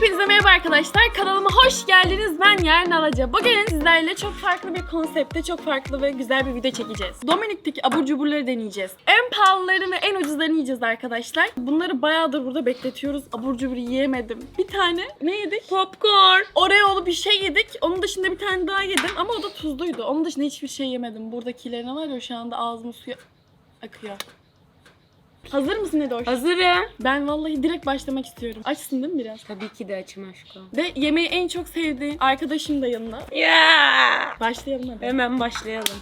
Hepinize merhaba arkadaşlar. Kanalıma hoş geldiniz. Ben Yarın Alaca. Bugün sizlerle çok farklı bir konsepte, çok farklı ve güzel bir video çekeceğiz. Dominik'teki abur cuburları deneyeceğiz. En pahalılarını ve en ucuzlarını yiyeceğiz arkadaşlar. Bunları bayağıdır burada bekletiyoruz. Abur cubur yiyemedim. Bir tane ne yedik? Popcorn. Oreo'lu bir şey yedik. Onun dışında bir tane daha yedim ama o da tuzluydu. Onun dışında hiçbir şey yemedim. Buradakilerine var ya şu anda ağzımın suyu akıyor. Hazır mısın Edoş? Hazırım. Ben vallahi direkt başlamak istiyorum. Açsın değil mi biraz? Tabii ki de açım aşkım. Ve yemeği en çok sevdiğin arkadaşım da yanına. Ya. Başlayalım hadi. Hemen başlayalım.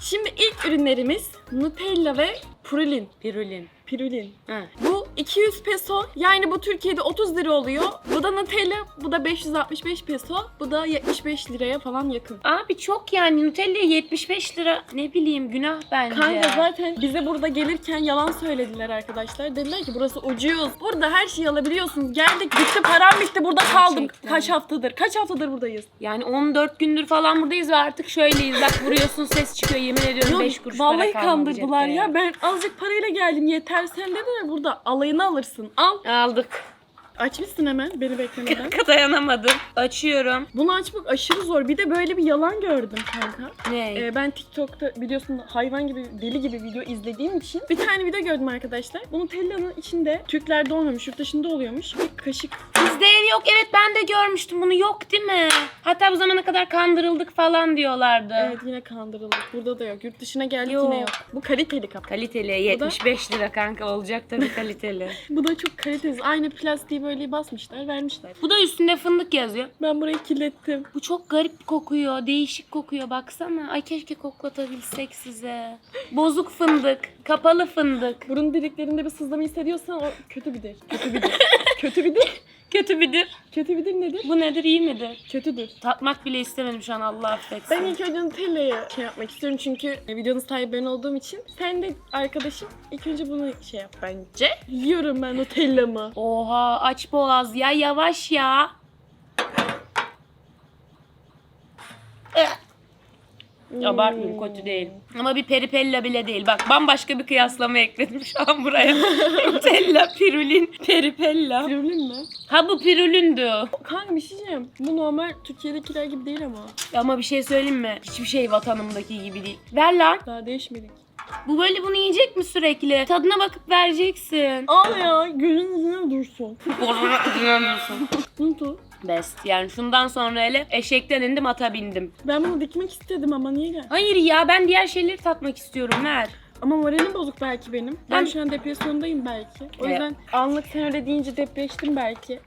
Şimdi ilk ürünlerimiz Nutella ve Prulin. Pirulin. Pirulin. Ha. Bu 200 peso. Yani bu Türkiye'de 30 lira oluyor. Bu da Nutella. Bu da 565 peso. Bu da 75 liraya falan yakın. Abi çok yani Nutella 75 lira. Ne bileyim günah bence. Kanka zaten bize burada gelirken yalan söylediler arkadaşlar. Dediler ki burası ucuz. Burada her şeyi alabiliyorsunuz. Geldik bitti param bitti burada kaldım. Gerçekten. Kaç haftadır? Kaç haftadır buradayız? Yani 14 gündür falan buradayız ve artık şöyleyiz. Bak vuruyorsun ses çıkıyor yemin ediyorum Yok, 5 kuruş vallahi para kalmadı kandırdılar cepte. ya. Ben azıcık parayla geldim. Yeter sen dediler burada alayını alırsın. Al. Aldık. Açmışsın hemen beni beklemeden. Kanka dayanamadım. Açıyorum. Bunu açmak aşırı zor. Bir de böyle bir yalan gördüm kanka. Ne? Ee, ben TikTok'ta biliyorsun hayvan gibi deli gibi video izlediğim için bir tane video gördüm arkadaşlar. Bu Nutella'nın içinde Türklerde olmamış, yurt dışında oluyormuş. Bir kaşık. Bizde yok. Evet ben de görmüştüm bunu. Yok değil mi? Hatta bu zamana kadar kandırıldık falan diyorlardı. Evet yine kandırıldık. Burada da yok. Yurt dışına geldik Yok. yine yok. Bu kaliteli kap. Kaliteli da- 75 lira kanka olacak tabii kaliteli. Bu da çok kalitesiz. Aynı plastiği böyle basmışlar, vermişler. Bu da üstünde fındık yazıyor. Ben burayı kirlettim. Bu çok garip kokuyor. Değişik kokuyor baksana. Ay keşke koklatabilsek size. Bozuk fındık. Kapalı fındık. Burun deliklerinde bir sızlama hissediyorsan o kötü bidir. Kötü bidir. kötü bidir. Kötü midir? Kötü bidir nedir? Bu nedir iyi midir? Kötüdür. Tatmak bile istemedim şu an Allah affetsin. Ben ilk önce Nutella'yı şey yapmak istiyorum çünkü videonun sahibi ben olduğum için. Sen de arkadaşım ilk önce bunu şey yap bence. Yiyorum ben Nutella'mı. Oha aç boğaz ya yavaş ya. Abartmıyorum kötü değil. Ama bir peripella bile değil. Bak bambaşka bir kıyaslama ekledim şu an buraya. Nutella, pirulin, peripella. Pirulin mi? Ha bu pirulündü. Kanka bir şey diyeceğim. Bu normal Türkiye'dekiler gibi değil ama. Ama bir şey söyleyeyim mi? Hiçbir şey vatanımdaki gibi değil. Ver lan. Daha değişmedik. Bu böyle bunu yiyecek mi sürekli? Tadına bakıp vereceksin. Al ya gözün yüzüne dursun. Bunu tut. Best. Yani şundan sonra hele eşekten indim ata bindim. Ben bunu dikmek istedim ama niye gel? Hayır ya ben diğer şeyleri tatmak istiyorum ver. Ama moralim bozuk belki benim. Ben Ben- şu an depresyondayım belki. O Evet. yüzden anlık sen öyle deyince depreştim belki.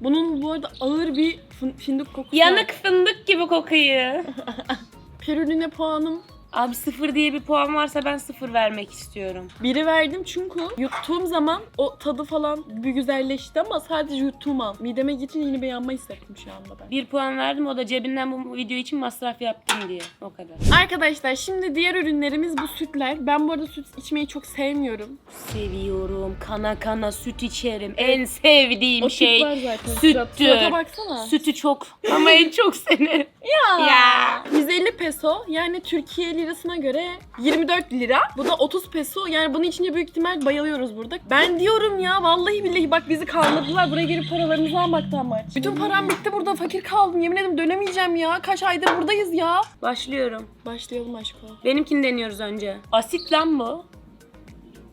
Bunun bu arada ağır bir fın- fındık kokusu var. Yanık fındık gibi kokuyor. Perulüne puanım Abi sıfır diye bir puan varsa ben sıfır vermek istiyorum. biri verdim çünkü yuttuğum zaman o tadı falan bir güzelleşti ama sadece yuttuğum an. Mideme girince yine bir yanma hissettim şu anda ben. Bir puan verdim o da cebinden bu video için masraf yaptım diye. O kadar. Arkadaşlar şimdi diğer ürünlerimiz bu sütler. Ben bu arada süt içmeyi çok sevmiyorum. Seviyorum. Kana kana süt içerim. En sevdiğim O şey. süt var zaten. süttür. Surata baksana. Sütü çok. Ama en çok seni. Ya. Ya. 150 peso yani Türkiye lirasına göre 24 lira. Bu da 30 peso. Yani bunu içince büyük ihtimal bayılıyoruz burada. Ben diyorum ya vallahi billahi bak bizi kandırdılar. Buraya gelip paralarımızı almaktan maç. Bütün param bitti burada fakir kaldım. Yemin ederim dönemeyeceğim ya. Kaç aydır buradayız ya. Başlıyorum. Başlayalım aşkım. Benimkini deniyoruz önce. Asit lan bu.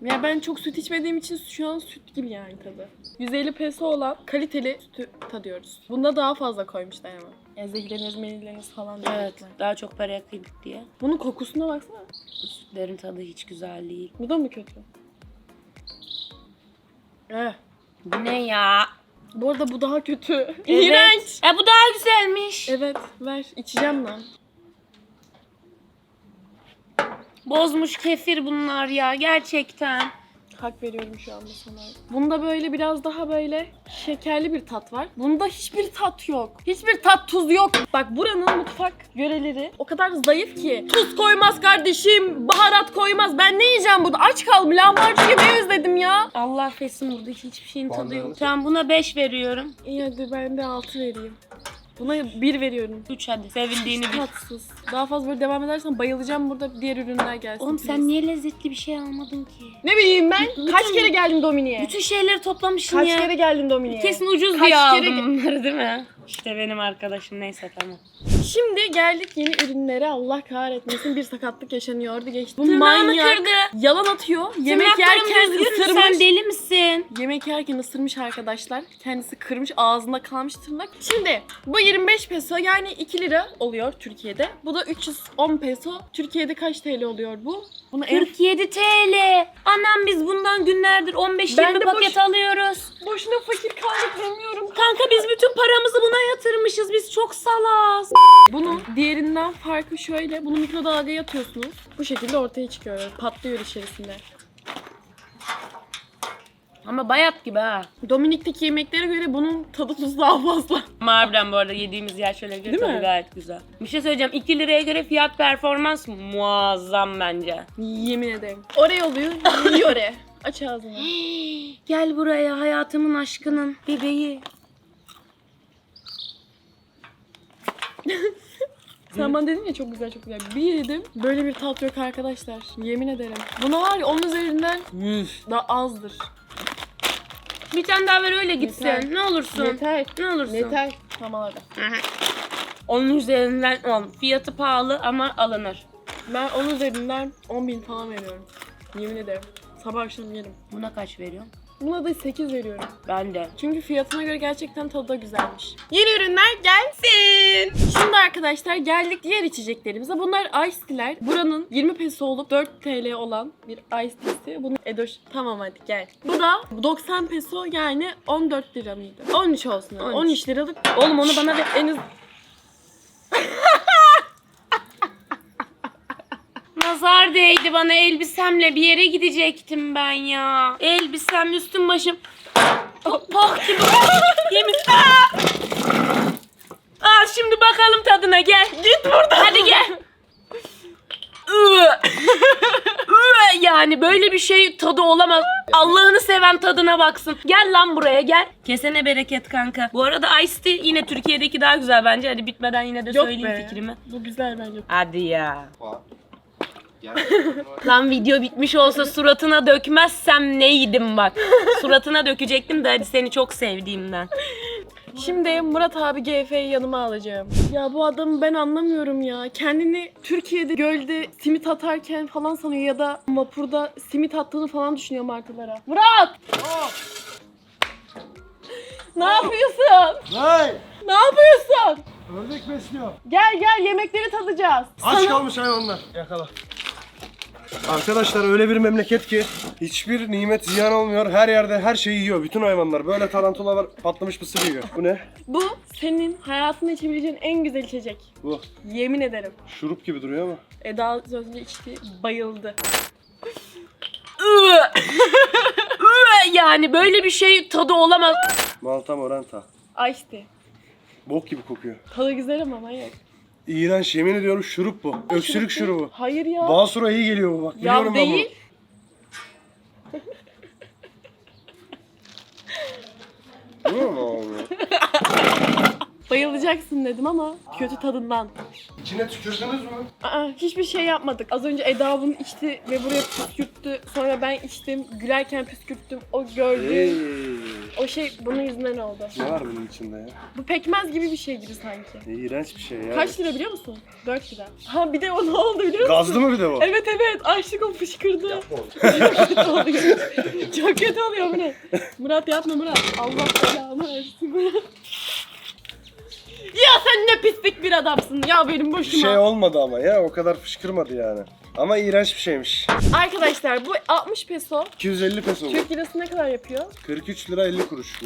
Ya ben çok süt içmediğim için şu an süt gibi yani tadı. 150 peso olan kaliteli sütü tadıyoruz. Bunda daha fazla koymuşlar ama. Yani zehirleniriz, meyilleniriz falan Evet. diyorlar. Daha çok paraya kıydık diye. Bunun kokusuna baksana. Sütlerin tadı hiç güzel değil. Bu da mı kötü? Eh. Bu ne ya? Bu arada bu daha kötü. İğrenç. Ya bu daha güzelmiş. Evet ver içeceğim lan. Bozmuş kefir bunlar ya gerçekten. Hak veriyorum şu anda sana. Bunda böyle biraz daha böyle şekerli bir tat var. Bunda hiçbir tat yok. Hiçbir tat tuz yok. Bak buranın mutfak yöreleri o kadar zayıf ki. Tuz koymaz kardeşim, baharat koymaz. Ben ne yiyeceğim burada? Aç kaldım. Lahmacun yemeyi özledim ya. Allah affetsin burada hiçbir şeyin tadı yok. Tamam buna 5 veriyorum. İyi hadi ben de 6 vereyim. Buna bir veriyorum. 3 hadi. Sevildiğini bil. Tatsız. Daha fazla böyle devam edersen bayılacağım burada diğer ürünler gelsin. Oğlum sen niye lezzetli bir şey almadın ki? Ne bileyim ben? Bütün- Kaç kere geldim Domini'ye? Bütün şeyleri toplamışsın Kaç ya. kere geldim Domini'ye? Kesin ucuz Kaç diye kere aldım bunları değil mi? İşte benim arkadaşım neyse tamam. Şimdi geldik yeni ürünlere. Allah kahretmesin bir sakatlık yaşanıyordu geçti. Bu Tırnağını manyak kırdı. yalan atıyor. Yemek Tırnaklarım yerken düzgün ısırmış. Sen deli misin? Yemek yerken ısırmış arkadaşlar. Kendisi kırmış ağzında kalmış tırnak. Şimdi bu 25 peso yani 2 lira oluyor Türkiye'de. Bu da 310 peso. Türkiye'de kaç TL oluyor bu? Bunu en 47 TL. Annem biz bundan günlerdir 15-20 Ben de paket boş- alıyoruz. boşuna fakir kaldık demiyorum. Kanka biz bütün paramızı buna yatırmışız. Biz çok salaz. Bunun diğerinden farkı şöyle. Bunu mikrodalgaya atıyorsunuz. Bu şekilde ortaya çıkıyor. Patlıyor içerisinde. Ama bayat gibi ha. Dominik'teki yemeklere göre bunun tadı tuzu daha fazla. Ama harbiden bu arada yediğimiz yer şöyle göre Değil tadı mi? gayet güzel. Bir şey söyleyeceğim. 2 liraya göre fiyat performans muazzam bence. Yemin ederim. Oraya oluyor, oraya. Aç ağzını. Gel buraya hayatımın aşkının bebeği. Sen bana dedin ya çok güzel çok güzel. Bir yedim. Böyle bir tat yok arkadaşlar. Yemin ederim. Buna var ya onun üzerinden daha azdır. Bir tane daha ver öyle gitsin. Yeter. Ne olursun. Yeter. Ne olursun. Yeter. Tamam hadi. Onun üzerinden 10. Fiyatı pahalı ama alınır. Ben onun üzerinden 10 bin falan veriyorum. Yemin ederim. Sabah akşam yerim. Buna kaç veriyorsun? Buna da 8 veriyorum. Ben de. Çünkü fiyatına göre gerçekten tadı da güzelmiş. Yeni ürünler gelsin. Şimdi arkadaşlar geldik diğer içeceklerimize. Bunlar ice tea'ler. Buranın 20 peso olup 4 TL olan bir ice tea'si. Bunu Edoş tamam hadi gel. Bu da 90 peso yani 14 lira mıydı? 13 olsun. hadi. 13. 13 liralık. Oğlum onu bana ver. En az Nazar değdi bana elbisemle bir yere gidecektim ben ya. Elbisem üstüm başım. Oh, Pok gibi. Yemin. Aa! Al şimdi bakalım tadına gel. Git buradan. Hadi gel. Yani böyle bir şey tadı olamaz. Allah'ını seven tadına baksın. Gel lan buraya gel. Kesene bereket kanka. Bu arada Ice Tea yine Türkiye'deki daha güzel bence. Hadi bitmeden yine de yok söyleyeyim be. fikrimi. Bu güzel bence. Hadi ya. Lan video bitmiş olsa suratına dökmezsem neydim bak. Suratına dökecektim de hadi seni çok sevdiğimden. Şimdi Murat abi GF'yi yanıma alacağım. Ya bu adamı ben anlamıyorum ya. Kendini Türkiye'de gölde simit atarken falan sanıyor ya da vapurda simit attığını falan düşünüyor martılara. Murat! ne yapıyorsun? Hey! Ne yapıyorsun? Ördek besliyor. Gel gel yemekleri tadacağız. Aç kalmış hayvanlar. Yakala. Arkadaşlar öyle bir memleket ki hiçbir nimet ziyan olmuyor. Her yerde her şeyi yiyor. Bütün hayvanlar. Böyle tarantula var patlamış mısır yiyor. Bu ne? Bu senin hayatında içebileceğin en güzel içecek. Bu. Yemin ederim. Şurup gibi duruyor ama. Eda önce içti, bayıldı. Yani böyle bir şey tadı olamaz. Malta Moranta. Ice tea. Bok gibi kokuyor. Tadı güzel ama manyak. İğrenç yemin ediyorum şurup bu. Öksürük şurubu. Hayır ya. Basura iyi geliyor bu bak. Biliyorum ya ben bunu. değil. Biliyor musun abi? Bayılacaksın dedim ama kötü tadından. İçine tükürdünüz mü? Aa, hiçbir şey yapmadık. Az önce Eda bunu içti ve buraya püskürttü. Sonra ben içtim. Gülerken püskürttüm. O gördü. O şey bunun yüzünden oldu. Ne var bunun içinde ya? Bu pekmez gibi bir şey gibi sanki. İğrenç bir şey ya. Kaç lira biliyor musun? 4 lira. Ha bir de o ne oldu biliyor musun? Gazlı mı bir de bu? Evet evet açlık o fışkırdı. Çok kötü oluyor. Çok kötü oluyor bu ne? Murat yapma Murat. Allah belanı versin Murat. Ya sen ne pislik bir adamsın ya benim Bir boşuma. şey olmadı ama ya o kadar fışkırmadı yani. Ama iğrenç bir şeymiş. Arkadaşlar bu 60 peso. 250 peso bu. Türk lirası ne kadar yapıyor? 43 lira 50 kuruş bu.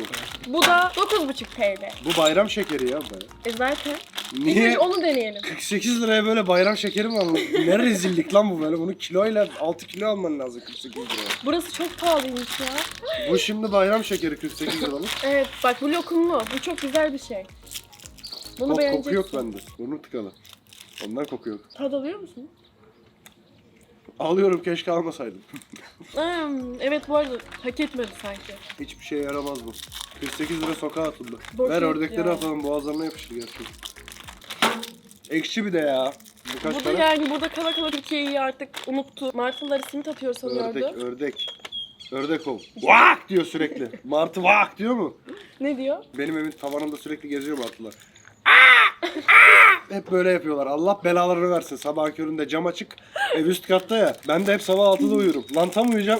Bu da 9,5 TL. Bu bayram şekeri ya bu. E zaten. İlk Niye? önce onu deneyelim. 48 liraya böyle bayram şekeri mi alınır? ne rezillik lan bu böyle. Bunu kiloyla 6 kilo alman lazım 48 liraya. Burası çok pahalıymış ya. Bu şimdi bayram şekeri 48 liralık. Evet bak bu lokumlu. Bu çok güzel bir şey. Bunu Kok, beğeneceksin. koku yok bende. Burnu tıkalı. Ondan koku yok. Tad alıyor musun? Alıyorum keşke almasaydım. Hmm, evet bu arada hak etmedi sanki. Hiçbir şeye yaramaz bu. 48 lira sokağa atıldı. Boş Ver ördekleri ya. atalım boğazlarına yapıştı gerçekten. Ekşi bir de ya. Birkaç Burada tane. yani burada kala kala Türkiye'yi artık unuttu. Martıları simit atıyor sanıyordu. Ördek, ördek. Ördek ol. Vak diyor sürekli. Martı vak diyor mu? Ne diyor? Benim evin tavanında sürekli geziyor martılar. Hep böyle yapıyorlar. Allah belalarını versin. Sabah köründe cam açık. Ev üst katta ya. Ben de hep sabah 6'da uyurum. Lan tam uyuyacağım.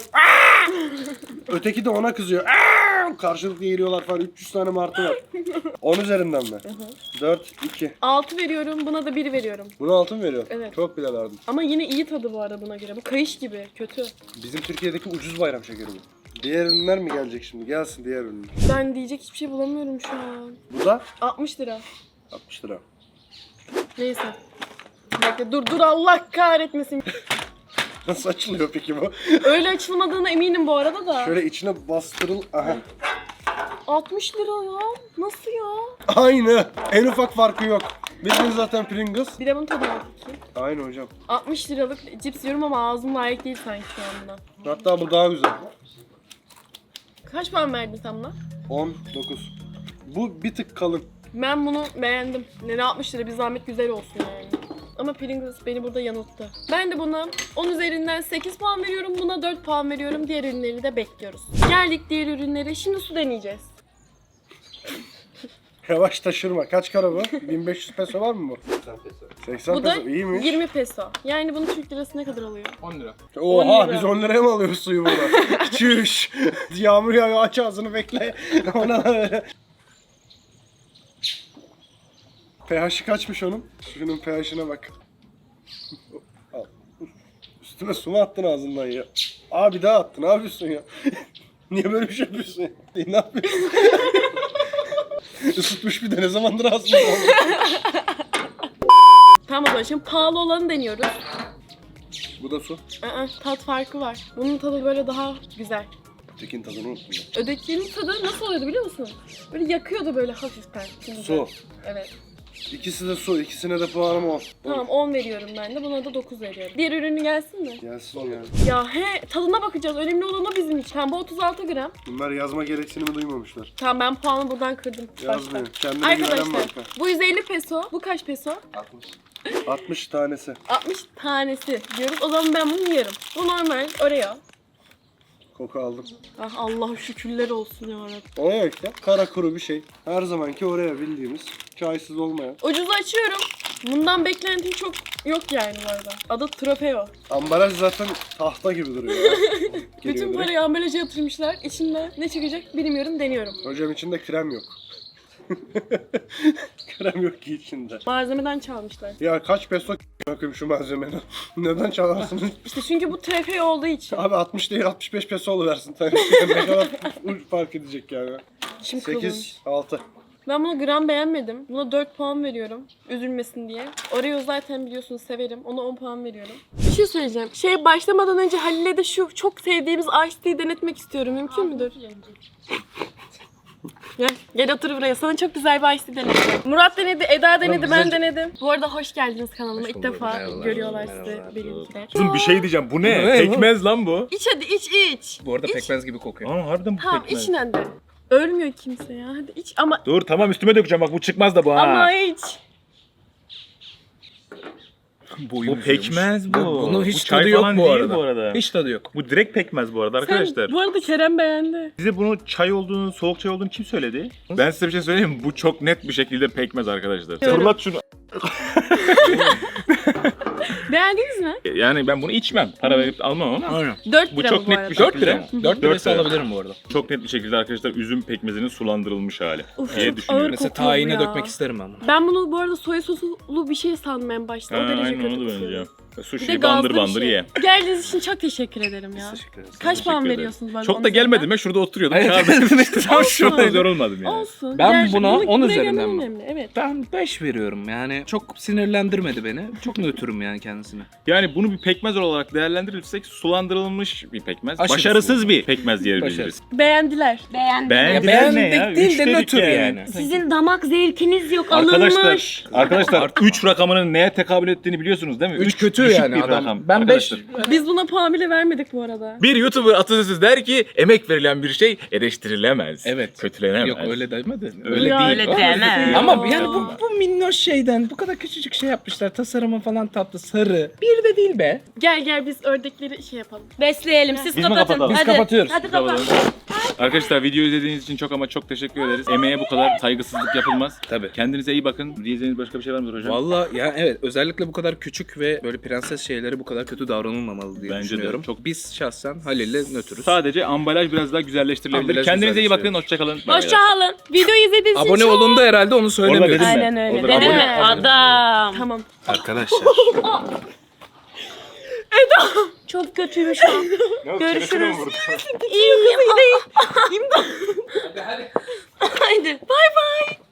Öteki de ona kızıyor. Karşılıklı geliyorlar falan. 300 tane martı var. 10 üzerinden mi? 4, 2. 6 veriyorum buna da 1 veriyorum. Buna altın veriyor. Evet. Çok bile verdim. Ama yine iyi tadı bu arada buna göre. Bu kayış gibi kötü. Bizim Türkiye'deki ucuz bayram şekeri bu. Diğer ürünler mi gelecek şimdi? Gelsin diğer ürünler. Ben diyecek hiçbir şey bulamıyorum şu an. Bu da 60 lira. 60 lira. Neyse. Dakika dur dur Allah kahretmesin. Nasıl açılıyor peki bu? Öyle açılmadığına eminim bu arada da. Şöyle içine bastırıl... Aha. 60 lira ya. Nasıl ya? Aynı. En ufak farkı yok. Bildiğin zaten Pringles. Bir de bunun tadına bakayım. Aynı hocam. 60 liralık cips yiyorum ama ağzım layık değil sanki şu an buna. Hatta bu daha güzel. Kaç puan verdin sen buna? 19. Bu bir tık kalın. Ben bunu beğendim. Ne 60 lira bir zahmet güzel olsun yani. Ama Pringles beni burada yanılttı. Ben de buna 10 üzerinden 8 puan veriyorum. Buna 4 puan veriyorum. Diğer ürünleri de bekliyoruz. Geldik diğer ürünlere. Şimdi su deneyeceğiz. Yavaş taşırma. Kaç kara bu? 1500 peso var mı bu? 80 Bu da peso. İyiymiş. 20 peso. Yani bunun Türk lirası ne kadar alıyor? 10 lira. Oha 10 lira. biz 10 liraya mı alıyoruz suyu burada? Çüş. Yağmur yağıyor aç ağzını bekle. Ona da öyle. pH'i kaçmış onun? Şunun pH'ine bak. Al. Üstüne su mu attın ağzından ya? Abi daha attın. Ne yapıyorsun ya? Niye böyle bir şey yapıyorsun ya? Ne yapıyorsun? Isıtmış bir de ne zamandır ağzında Tamam o zaman şimdi pahalı olanı deniyoruz. Bu da su. Aa, tat farkı var. Bunun tadı böyle daha güzel. Tekin tadını unuttum ben. Ödekinin tadı nasıl oluyordu biliyor musun? Böyle yakıyordu böyle hafiften. Şimdi Su. Evet. İkisi de su. İkisine de puanım 10. Tamam 10 veriyorum ben de. Buna da 9 veriyorum. Diğer ürünü gelsin mi? Gelsin ya. Ya he tadına bakacağız. Önemli olan o bizim için. Tamam bu 36 gram. Bunlar yazma gereksinimi duymamışlar. Tamam ben puanı buradan kırdım. Yazmıyor. Başta. Kendine güvenen Arkadaşlar marka. bu 150 peso. Bu kaç peso? 60. 60 tanesi. 60 tanesi diyoruz. O zaman ben bunu yerim. Bu normal Oreo. Koku aldım. Ah Allah şükürler olsun ya Rabbi. Oraya işte kara kuru bir şey. Her zamanki oraya bildiğimiz. Çaysız olmayan. Ucuzu açıyorum. Bundan beklentim çok yok yani bu arada. Adı Trofeo. Ambalaj zaten tahta gibi duruyor. ya. Geliyor Bütün direkt. parayı ambalaja yatırmışlar. İçinde ne çıkacak bilmiyorum deniyorum. Hocam içinde krem yok. krem yok ki içinde. Malzemeden çalmışlar. Ya kaç peso bakayım şu malzemenin. Neden çalarsınız? İşte çünkü bu Trofeo olduğu için. Abi 60 değil 65 peso oluversin tanesi. ne kadar fark edecek yani. Kıvılmış. 8, 6. Ben bunu gram beğenmedim. Buna 4 puan veriyorum. Üzülmesin diye. Oreo zaten biliyorsunuz severim. Ona 10 puan veriyorum. Bir şey söyleyeceğim. Şey başlamadan önce Halil'e de şu çok sevdiğimiz Ice Tea denetmek istiyorum. Mümkün müdür? Gel, gel otur buraya. Sana çok güzel bir Ice Tea deneteceğim. Murat denedi, Eda denedi, ben denedim. Bu arada hoş geldiniz kanalıma. İlk defa görüyorlar sizi benimkiler. Kızım bir şey diyeceğim. Bu ne? Ne bu? Pekmez lan bu. İç hadi iç iç. Bu arada İç. pekmez gibi kokuyor. Aa harbiden bu Tamam pekmez. için hadi. Ölmüyor kimse ya. Hadi iç ama Dur tamam üstüme dökeceğim bak bu çıkmaz da bu ha. ama iç. Bu pekmez bu. Bunun hiç bu çay tadı yok falan bu değil arada. bu arada. Hiç tadı yok. Bu direkt pekmez bu arada arkadaşlar. Sen, bu arada Kerem beğendi. Size bunu çay olduğunu, soğuk çay olduğunu kim söyledi? Ben size bir şey söyleyeyim mi? Bu çok net bir şekilde pekmez arkadaşlar. Fırlat şunu. Beğendiniz mi? Yani ben bunu içmem. Para verip almam ama. Aynen. 4 Bu lira çok bu net arada. bir 4 şekilde. lira. 4 Dört lirası lira. alabilirim bu arada. Çok net bir şekilde arkadaşlar üzüm pekmezinin sulandırılmış hali Uf, diye çok düşünüyorum. ağır Mesela kokuyor bu ya. dökmek isterim ben bunu. Ben bunu bu arada soya soslu bir şey sandım en başta. Ha, o derece aynen kötü onu da şey. Sushi'yi bandır bandır şey. ye. Geldiğiniz için çok teşekkür ederim ya. Teşekkür ederiz. Kaç puan ederim. veriyorsunuz bana? Çok da gelmedim ya şurada oturuyordum. Evet. Çağırdım işte tam şurada yorulmadım yani. Olsun. Ben Gerçi buna bunu- 10 buraya üzerinden mi? önemli. Evet. Ben 5 veriyorum yani. Çok sinirlendirmedi beni. Çok nötrüm yani kendisine. Yani bunu bir pekmez olarak değerlendirirsek sulandırılmış bir pekmez. Aşırı Başarısız bir pekmez diyebiliriz. Başarısız. Beğendiler. Beğendiler ne ya? beğendik değil de nötr yani. Sizin damak zevkiniz yok. Arkadaşlar, Alınmış. arkadaşlar 3 rakamının neye tekabül ettiğini biliyorsunuz değil mi? 3 kötü. Kötü düşük yani bir adam. rakam Ben 5 arkadaşlar. Biz buna puan bile vermedik bu arada. Bir YouTuber atasözü der ki emek verilen bir şey eleştirilemez. Evet. Kötülenemez. Yok öyle demedi. Öyle Öyle Ya, değil. öyle O- deme. Ama yani bu, bu minnoş şeyden bu kadar küçücük şey yapmışlar. Tasarımı falan tatlı, sarı. Bir de değil be. Gel gel biz ördekleri şey yapalım. Besleyelim. Siz Biz mi kapatın. kapatalım? Biz Hadi. kapatıyoruz. Hadi kapat. Arkadaşlar video izlediğiniz için çok ama çok teşekkür ederiz. Emeğe bu kadar saygısızlık yapılmaz. Tabii. Kendinize iyi bakın. Diyeceğiniz başka bir şey var mıdır hocam? Valla ya evet özellikle bu kadar küçük ve böyle prenses şeylere bu kadar kötü davranılmamalı diye Bence de. düşünüyorum. Çok- Biz şahsen Halil'le nötrüz. Sadece ambalaj biraz daha güzelleştirilebilir. Ambalaj Kendinize iyi bakın. Hoşçakalın. Hoşçakalın. Videoyu izlediğiniz için Abone çok... olun da herhalde onu Orada ben. Aynen öyle. Orada Dedim mi? Adam. Tamam. Arkadaşlar. Çok kötüymüş şu an. Görüşürüz. İyi kızı değil. Haydi. Bay bay.